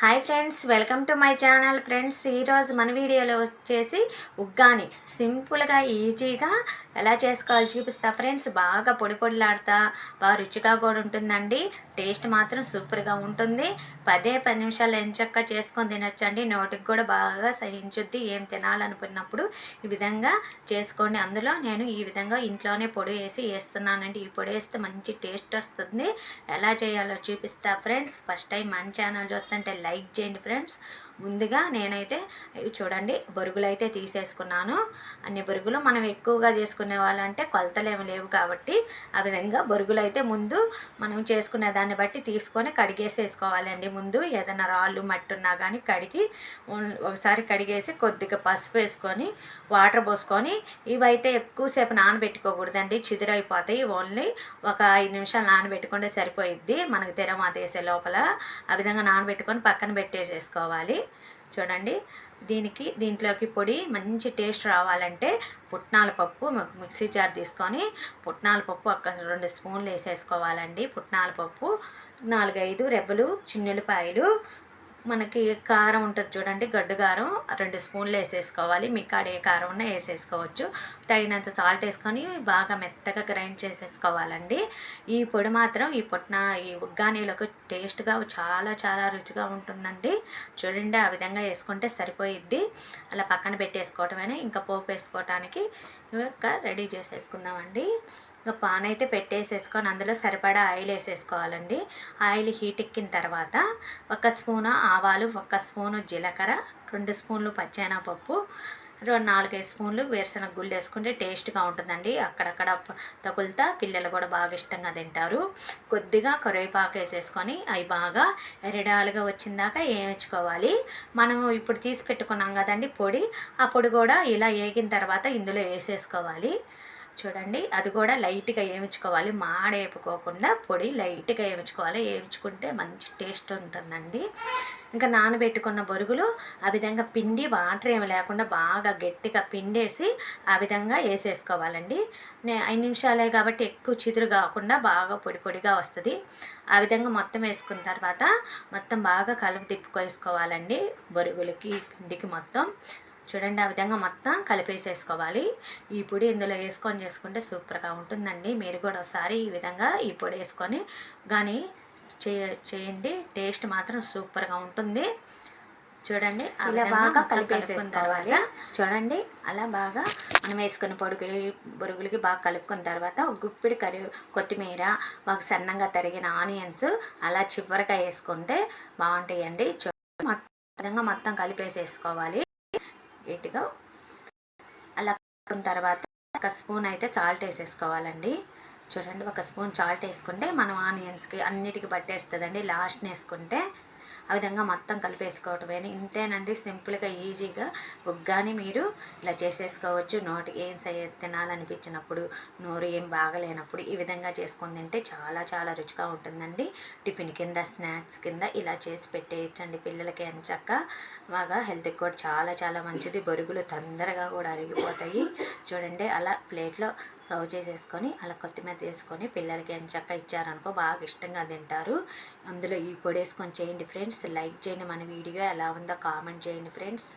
Hi friends welcome to my channel friends. ఈరోజు మన వీడియోలో వచ్చేసి ఉగ్గాని. సింపుల్గా ఈజీగా ఎలా చేసుకోవాలో చూపిస్తా ఫ్రెండ్స్. బాగా పొడి పొడిలాడుతా. బాగా రుచిగా కూడా ఉంటుందండి. టేస్ట్ మాత్రం సూపర్గా ఉంటుంది. పదే పది నిమిషాలు ఎంచక్క చేసుకొని తినొచ్చండి. నోటికి కూడా బాగా సహించుద్ది. ఏం తినాలనుకున్నప్పుడు ఈ విధంగా చేసుకోండి. అందులో నేను ఈ విధంగా ఇంట్లోనే పొడి వేసి వేస్తున్నానండి. ఈ పొడి వేస్తే మంచి టేస్ట్ వస్తుంది. ఎలా చేయాలో చూపిస్తా ఫ్రెండ్స్. ఫస్ట్ టైం మన ఛానల్ చూస్తుంటే లైక్ చేయండి ఫ్రెండ్స్. ముందుగా నేనైతే చూడండి బొరుగులు అయితే తీసేసుకున్నాను. అన్ని బొరుగులు మనం ఎక్కువగా చేసుకునే వాళ్ళంటే కొలతలు ఏమి లేవు కాబట్టి ఆ విధంగా బొరుగులు అయితే ముందు మనం చేసుకునే దాన్ని బట్టి తీసుకొని కడిగేసేసుకోవాలండి. ముందు ఏదైనా రాళ్ళు మట్టి ఉన్నా కానీ కడిగి ఒకసారి కడిగేసి కొద్దిగా పసుపు వేసుకొని వాటర్ పోసుకొని ఇవైతే ఎక్కువసేపు నానబెట్టుకోకూడదండి. చిదురైపోతాయి ఓన్లీ ఒక ఐదు నిమిషాలు నానబెట్టుకుంటే సరిపోయిద్ది. మనకి తెరమాత వేసే లోపల ఆ విధంగా నానబెట్టుకొని పక్కన పెట్టేసేసుకోవాలి. చూడండి. దీనికి దీంట్లోకి పొడి మంచి టేస్ట్ రావాలంటే పుట్నాల పప్పు మిక్సీ జార్ తీసుకొని పుట్నాల పప్పు ఒక రెండు స్పూన్లు వేసేసుకోవాలండి. పుట్నాల పప్పు నాలుగైదు రెబ్బలు చిన్నులపాయలు మనకి కారం ఉంటుంది చూడండి గడ్డు కారం రెండు స్పూన్లు వేసేసుకోవాలి. మీ కాడ ఏ కారం ఉన్నా వేసేసుకోవచ్చు. తగినంత సాల్ట్ వేసుకొని బాగా మెత్తగా గ్రైండ్ చేసేసుకోవాలండి. ఈ పొడి మాత్రం ఈ పొట్టిన ఈ ఉగ్గానీలకు టేస్ట్గా చాలా చాలా రుచిగా ఉంటుందండి. చూడండి ఆ విధంగా వేసుకుంటే సరిపోయిద్ది. అలా పక్కన పెట్టేసుకోవటమే ఇంకా పోపు వేసుకోవటానికి ఇక రెడీ చేసేసుకుందామండి. ఇంకా పాన్ అయితే పెట్టేసేసుకొని అందులో సరిపడా ఆయిల్ వేసేసుకోవాలండి. ఆయిల్ హీట్ ఎక్కిన తర్వాత ఒక స్పూను ఆవాలు ఒక స్పూను జీలకర్ర రెండు స్పూన్లు పచ్చెనపప్పు రెండు నాలుగైదు స్పూన్లు వేరుశనగ గుళ్ళు వేసుకుంటే టేస్ట్గా ఉంటుందండి. అక్కడక్కడ తగులుతా పిల్లలు కూడా బాగా ఇష్టంగా తింటారు. కొద్దిగా కరివేపాకు వేసేసుకొని అవి బాగా ఎరడాలుగా వచ్చిందాక వేయించుకోవాలి మనము ఇప్పుడు తీసి పెట్టుకున్నాం కదండి పొడి ఆ పొడి కూడా ఇలా వేగిన తర్వాత ఇందులో వేసేసుకోవాలి. చూడండి అది కూడా లైట్గా వేయించుకోవాలి మాడేపుకోకుండా పొడి లైట్గా వేయించుకోవాలి వేయించుకుంటే మంచి టేస్ట్ ఉంటుందండి. ఇంకా నానబెట్టుకున్న బొరుగులు ఆ విధంగా పిండి వాటర్ ఏమి లేకుండా బాగా గట్టిగా పిండేసి ఆ విధంగా వేసేసుకోవాలండి. నే ఐదు నిమిషాలే కాబట్టి ఎక్కువ చిదురు కాకుండా బాగా పొడి పొడిగా వస్తుంది. ఆ విధంగా మొత్తం వేసుకున్న తర్వాత మొత్తం బాగా కలుపు తిప్పుకోసుకోవాలండి బొరుగులకి పిండికి మొత్తం. చూడండి ఆ విధంగా మొత్తం కలిపేసేసుకోవాలి. ఈ పొడి ఇందులో వేసుకొని చేసుకుంటే సూపర్గా ఉంటుందండి. మీరు కూడా ఒకసారి ఈ విధంగా ఈ పొడి వేసుకొని కానీ చేయండి. టేస్ట్ మాత్రం సూపర్గా ఉంటుంది. చూడండి విధంగా బాగా కలిపేసేసుకోవాలి. తర్వాత చూడండి అలా బాగా మనం వేసుకున్న పొడుగులు బొరుగులకి బాగా కలుపుకున్న తర్వాత గుప్పిడి కరి కొత్తిమీర ఒక సన్నంగా తరిగిన ఆనియన్స్ అలా చివరిగా వేసుకుంటే బాగుంటాయండి. విధంగా మొత్తం కలిపేసేసుకోవాలి. నీట్గా అలా కలుపుకున్న తర్వాత ఒక స్పూన్ అయితే సాల్ట్ వేసేసుకోవాలండి. చూడండి ఒక స్పూన్ చాల్ట్ వేసుకుంటే మనం ఆనియన్స్కి అన్నిటికీ పట్టేస్తుందండి. లాస్ట్ వేసుకుంటే ఆ విధంగా మొత్తం కలిపేసుకోవటమే ఇంతేనండి సింపుల్గా ఈజీగా ఉగ్గాని మీరు ఇలా చేసేసుకోవచ్చు. నోటి ఏం సై తినాలనిపించినప్పుడు నోరు ఏం బాగలేనప్పుడు ఈ విధంగా చేసుకొని తింటే చాలా చాలా రుచిగా ఉంటుందండి. టిఫిన్ కింద స్నాక్స్ కింద ఇలా చేసి పెట్టేయచ్చండి పిల్లలకి ఎంచక్క. బాగా హెల్త్కి కూడా చాలా చాలా మంచిది. బొరుగులు తొందరగా కూడా అరిగిపోతాయి. చూడండి అలా ప్లేట్లో సర్వ్ చేసేసుకొని అలా కొత్తిమీర వేసుకొని పిల్లలకి ఎంచక్క ఇచ్చారనుకో బాగా ఇష్టంగా తింటారు. అందులో ఈ పొడి వేసుకొని చేయండి ఫ్రెండ్స్. లైక్ చేయండి మన వీడియో. ఎలా ఉందో కామెంట్ చేయండి ఫ్రెండ్స్.